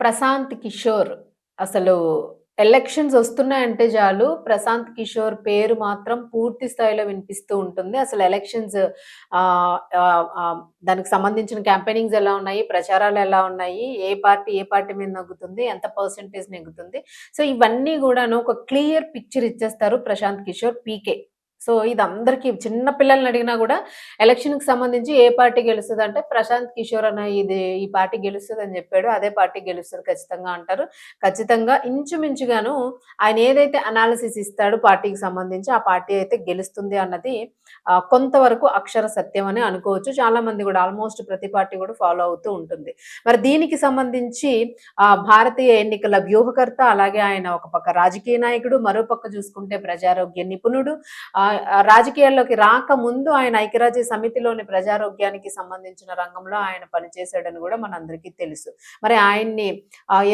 ప్రశాంత్ కిషోర్ అసలు ఎలక్షన్స్ వస్తున్నాయంటే చాలు. ప్రశాంత్ కిషోర్ పేరు మాత్రం పూర్తి స్థాయిలో వినిపిస్తూ ఉంటుంది. అసలు ఎలక్షన్స్ దానికి సంబంధించిన క్యాంపెయినింగ్స్ ఎలా ఉన్నాయి? ప్రచారాలు ఎలా ఉన్నాయి? ఏ పార్టీ ఏ పార్టీ మీద నగ్గుతుంది ఎంత పర్సెంటేజ్ నెగ్గుతుంది? సో ఇవన్నీ కూడాను ఒక క్లియర్ పిక్చర్ ఇచ్చేస్తారు ప్రశాంత్ కిషోర్ పీకే. సో ఇది అందరికీ చిన్న పిల్లల్ని అడిగినా కూడా ఎలక్షన్కి సంబంధించి ఏ పార్టీ గెలుస్తుంది అంటే ప్రశాంత్ కిషోర్ అన్న ఇది ఈ పార్టీ గెలుస్తుంది అని చెప్పాడు. అదే పార్టీ గెలుస్తుంది ఖచ్చితంగా అంటారు. ఖచ్చితంగా ఇంచుమించుగాను ఆయన ఏదైతే అనాలిసిస్ ఇస్తాడో పార్టీకి సంబంధించి ఆ పార్టీ అయితే గెలుస్తుంది అన్నది కొంతవరకు అక్షర సత్యం అని అనుకోవచ్చు. చాలా మంది కూడా ఆల్మోస్ట్ ప్రతి పార్టీ కూడా ఫాలో అవుతూ ఉంటుంది. మరి దీనికి సంబంధించి ఆ భారతీయ ఎన్నికల వ్యూహకర్త అలాగే ఆయన ఒక పక్క రాజకీయ నాయకుడు మరో పక్క చూసుకుంటే ప్రజారోగ్య నిపుణుడు ఆ రాజకీయాల్లోకి రాకముందు ఆయన ఐక్యరాజ్య సమితిలోని ప్రజారోగ్యానికి సంబంధించిన రంగంలో ఆయన పనిచేశాడని కూడా మనందరికీ తెలుసు. మరి ఆయన్ని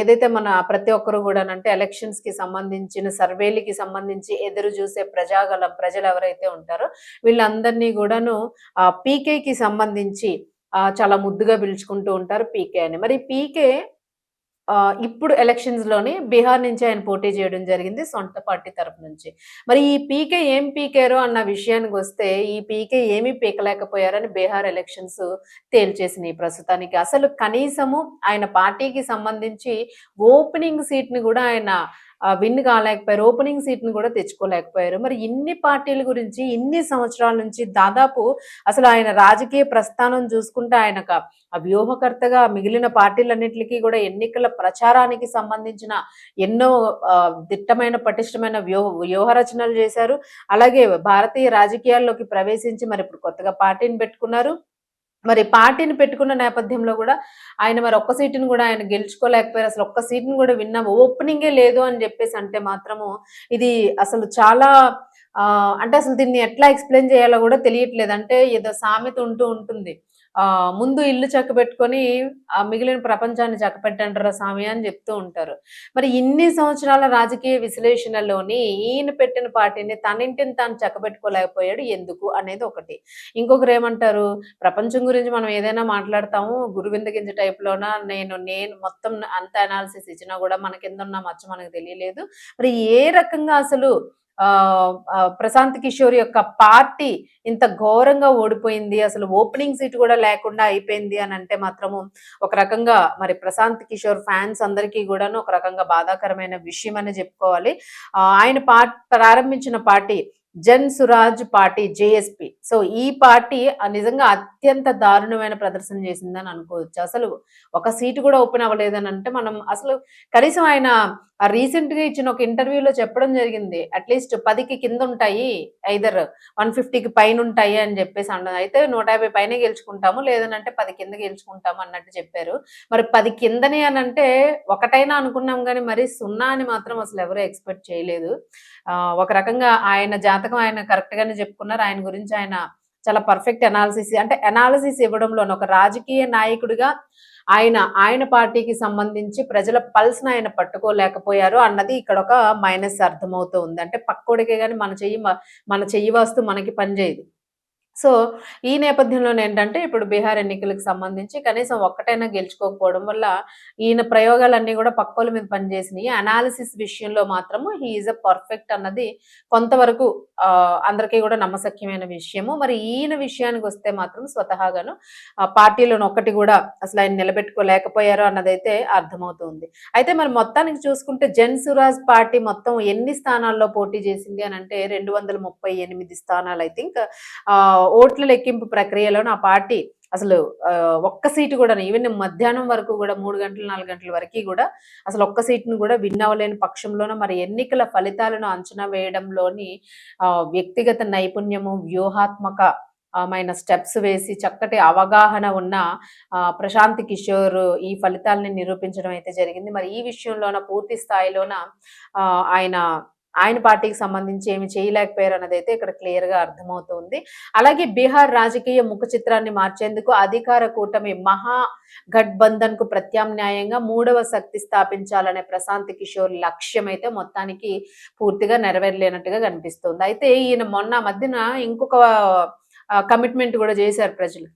ఏదైతే మన ప్రతి ఒక్కరు కూడా అంటే ఎలక్షన్స్కి సంబంధించిన సర్వేలకి సంబంధించి ఎదురు చూసే ప్రజాగలం ప్రజలు ఎవరైతే ఉంటారో వీళ్ళందరినీ కూడాను పీకేకి సంబంధించి చాలా ముద్దుగా పిలుచుకుంటూ ఉంటారు పీకే అని. మరి పీకే ఇప్పుడు ఎలక్షన్స్‌లోని బీహార్ నుంచి ఆయన పోటీ చేయడం జరిగింది సొంత పార్టీ తరపు నుంచి. మరి ఈ పీకే ఏం పీకారు అన్న విషయానికి వస్తే ఈ పీకే ఏమీ పీకలేకపోయారని బీహార్ ఎలక్షన్స్ తేల్చేసినాయి ప్రస్తుతానికి. అసలు కనీసము ఆయన పార్టీకి సంబంధించి ఓపెనింగ్ సీట్‌ని కూడా ఆయన విన్ కాలేకపోయారు ఓపెనింగ్ సీట్ని కూడా తెచ్చుకోలేకపోయారు. మరి ఇన్ని పార్టీల గురించి ఇన్ని సంవత్సరాల నుంచి దాదాపు అసలు ఆయన రాజకీయ ప్రస్థానం చూసుకుంటే ఆయన వ్యూహకర్తగా మిగిలిన పార్టీలన్నింటికి కూడా ఎన్నికల ప్రచారానికి సంబంధించిన ఎన్నో దిట్టమైన పటిష్టమైన వ్యూహ వ్యూహ రచనలు చేశారు. అలాగే భారతీయ రాజకీయాల్లోకి ప్రవేశించి మరి ఇప్పుడు కొత్తగా పార్టీని పెట్టుకున్నారు. మరి పార్టీని పెట్టుకున్న నేపథ్యంలో కూడా ఆయన మరి ఒక్క సీటును కూడా ఆయన గెలుచుకోలేకపోయారు. అసలు ఒక్క సీటును కూడా విన్నా ఓపెనింగే లేదు అని చెప్పేసి అంటే మాత్రము ఇది అసలు చాలా అంటే అసలు దీన్ని ఎట్లా ఎక్స్ప్లెయిన్ చేయాలో కూడా తెలియట్లేదు. అంటే ఏదో సామెత ఉంటూ ఉంటుంది. ముందు ఇల్లు చక్కబెట్టుకొని ఆ మిగిలిన ప్రపంచాన్ని చక్కపెట్టంటారా స్వామి అని చెప్తూ ఉంటారు. మరి ఇన్ని సంవత్సరాల రాజకీయ విశ్లేషణలోని ఈయన పెట్టిన పార్టీని తనింటిని తాను చక్కబెట్టుకోలేకపోయాడు ఎందుకు అనేది ఒకటి. ఇంకొకరు ఏమంటారు ప్రపంచం గురించి మనం ఏదైనా మాట్లాడతాము గురువింద గింజ టైప్లోన? నేను నేను మొత్తం అంత అనాలిసిస్ ఇచ్చినా కూడా మన కింద ఉన్న మచ్చ మనకు తెలియలేదు. మరి ఏ రకంగా అసలు ప్రశాంత్ కిషోర్ యొక్క పార్టీ ఇంత ఘోరంగా ఓడిపోయింది అసలు ఓపెనింగ్ సీట్ కూడా లేకుండా అయిపోయింది అని అంటే మాత్రము ఒక రకంగా మరి ప్రశాంత్ కిషోర్ ఫ్యాన్స్ అందరికీ కూడాను ఒక రకంగా బాధాకరమైన విషయం అని చెప్పుకోవాలి ఆయన పార్ ప్రారంభించిన party Jan Suraaj party JSP. So ఈ పార్టీ నిజంగా అత్యంత దారుణమైన ప్రదర్శన చేసిందని అనుకోవచ్చు. అసలు ఒక సీటు కూడా ఓపెన్ అవ్వలేదని అంటే మనం అసలు కనీసం ఆయన రీసెంట్గా ఇచ్చిన ఒక ఇంటర్వ్యూలో చెప్పడం జరిగింది. అట్లీస్ట్ పదికి కింద ఉంటాయి ఐదర్ వన్ ఫిఫ్టీకి పైన ఉంటాయి అని చెప్పేసి అన్నది. అయితే నూట యాభై పైన గెలుచుకుంటాము లేదనంటే పది కింద గెలుచుకుంటాము అన్నట్టు చెప్పారు. మరి పది కిందనే అని అంటే ఒకటైనా అనుకున్నాం కానీ మరి సున్నా అని మాత్రం అసలు ఎవరు ఎక్స్పెక్ట్ చేయలేదు. ఒక రకంగా ఆయన జాతకం ఆయన కరెక్ట్ గానే చెప్పుకున్నారు. ఆయన గురించి ఆయన చాలా పర్ఫెక్ట్ అనాలిసిస్ అంటే అనాలిసిస్ ఇవ్వడంలో ఒక రాజకీయ నాయకుడిగా ఆయన ఆయన పార్టీకి సంబంధించి ప్రజల పల్స్ ఆయన పట్టుకోలేకపోయారు అన్నది ఇక్కడ ఒక మైనస్ అర్థమవుతూ ఉంది. అంటే పక్కోడికే కానీ మన చెయ్యి మన చెయ్యి వాస్తు మనకి పనిచేయదు. సో ఈ నేపథ్యంలో ఏంటంటే ఇప్పుడు బీహార్ ఎన్నికలకు సంబంధించి కనీసం ఒక్కటైనా గెలుచుకోకపోవడం వల్ల ఈయన ప్రయోగాలన్నీ కూడా పక్కోల మీద పనిచేసినాయి. అనాలిసిస్ విషయంలో మాత్రము హీఈస్ అ పర్ఫెక్ట్ అన్నది కొంతవరకు అందరికీ కూడా నమ్మసక్యమైన విషయము. మరి ఈయన విషయానికి వస్తే మాత్రం స్వతహాగాను పార్టీలోని ఒక్కటి కూడా అసలు ఆయన నిలబెట్టుకోలేకపోయారు అన్నదైతే అర్థమవుతుంది. అయితే మరి మొత్తానికి చూసుకుంటే జన్ సురాజ్ పార్టీ మొత్తం ఎన్ని స్థానాల్లో పోటీ చేసింది అని అంటే రెండు వందల ముప్పై ఎనిమిది స్థానాలు ఐ థింక్ ఓట్ల లెక్కింపు ప్రక్రియలో నా పార్టీ అసలు ఒక్క సీటు కూడా ఈవెన్ మధ్యాహ్నం వరకు కూడా మూడు గంటలు నాలుగు గంటల వరకు కూడా అసలు ఒక్క సీటును కూడా విన్ అవ్వలేని పక్షంలోనూ మరి ఎన్నికల ఫలితాలను అంచనా వేయడంలోని వ్యక్తిగత నైపుణ్యము వ్యూహాత్మక మైన స్టెప్స్ వేసి చక్కటి అవగాహన ఉన్న ప్రశాంత్ కిషోర్ ఈ ఫలితాలని నిరూపించడం అయితే జరిగింది. మరి ఈ విషయంలోన పూర్తి స్థాయిలోన ఆయన ఆయన పార్టీకి సంబంధించి ఏమి చేయలేకపోయారు అన్నది అయితే ఇక్కడ క్లియర్గా అర్థమవుతుంది. అలాగే బీహార్ రాజకీయ ముఖ చిత్రాన్ని మార్చేందుకు అధికార కూటమి మహా గఠబంధన్కు ప్రత్యామ్నాయంగా మూడవ శక్తి స్థాపించాలనే ప్రశాంత్ కిషోర్ లక్ష్యం అయితే మొత్తానికి పూర్తిగా నెరవేరలేనట్టుగా కనిపిస్తుంది. అయితే ఈయన మొన్న మధ్యన ఇంకొక కమిట్మెంట్ కూడా చేశారు ప్రజలు.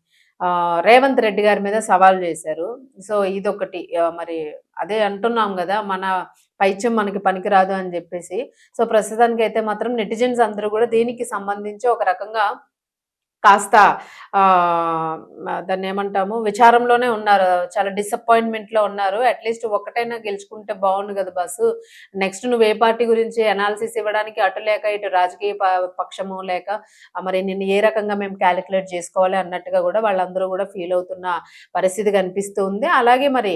రేవంత్ రెడ్డి గారి మీద సవాల్ చేశారు. సో, ఇదొకటి మరి అదే అంటున్నాం కదా మన పైత్యం మనకి పనికిరాదు అని చెప్పేసి సో, ప్రస్తుతానికి అయితే మాత్రం నెటిజన్స్ అందరూ కూడా దీనికి సంబంధించి ఒక రకంగా కాస్త దాన్ని ఏమంటాము విచారంలోనే ఉన్నారు. చాలా డిసప్పాయింట్‌మెంట్‌లో ఉన్నారు. అట్‌లీస్ట్ ఒక్కటైనా గెలుచుకుంటే బాగుండు కదా బస్సు. నెక్స్ట్ నువ్వు ఏ పార్టీ గురించి అనాలిసిస్ ఇవ్వడానికి అటు లేక ఇటు రాజకీయ పక్షము లేక మరి నిన్ను ఏ రకంగా మేము క్యాలిక్యులేట్ చేసుకోవాలి అన్నట్టుగా కూడా వాళ్ళందరూ కూడా ఫీల్ అవుతున్న పరిస్థితి కనిపిస్తుంది అలాగే మరి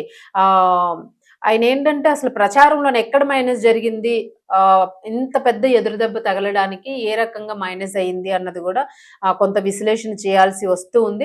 ఆయన ఏంటంటే అసలు ప్రచారంలో ఎక్కడ మైనస్ జరిగింది? ఆ ఇంత పెద్ద ఎదురుదెబ్బ తగలడానికి ఏ రకంగా మైనస్ అయింది అన్నది కూడా కొంత విశ్లేషణ చేయాల్సి వస్తూ ఉంది.